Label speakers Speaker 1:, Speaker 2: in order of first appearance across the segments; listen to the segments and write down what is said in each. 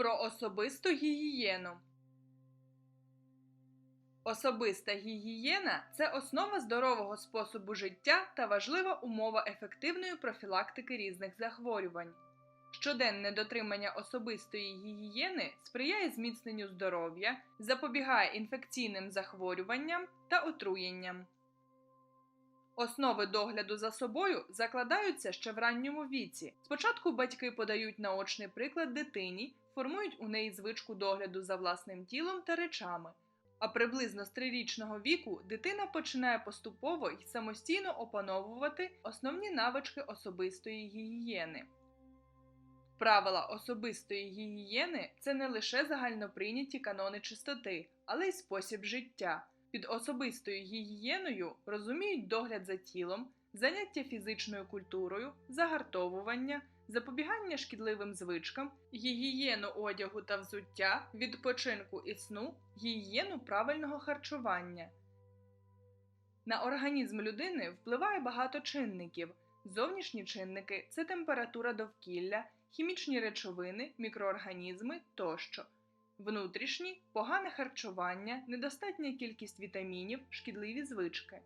Speaker 1: Про особисту гігієну. Особиста гігієна це основа здорового способу життя та важлива умова ефективної профілактики різних захворювань. Щоденне дотримання особистої гігієни сприяє зміцненню здоров'я, запобігає інфекційним захворюванням та отруєнням. Основи догляду за собою закладаються ще в ранньому віці. Спочатку батьки подають наочний приклад дитині, формують у неї звичку догляду за власним тілом та речами. А приблизно з трирічного віку дитина починає поступово й самостійно опановувати основні навички особистої гігієни. Правила особистої гігієни це не лише загальноприйняті канони чистоти, але й спосіб життя. Під особистою гігієною розуміють догляд за тілом, заняття фізичною культурою, загартовування, запобігання шкідливим звичкам, гігієну одягу та взуття, відпочинку і сну, гігієну правильного харчування. На організм людини впливає багато чинників. Зовнішні чинники це температура довкілля, хімічні речовини, мікроорганізми тощо. Внутрішні погане харчування, недостатня кількість вітамінів, шкідливі звички.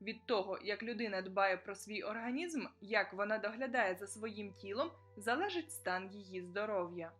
Speaker 1: Від того, як людина дбає про свій організм, як вона доглядає за своїм тілом, залежить стан її здоров'я.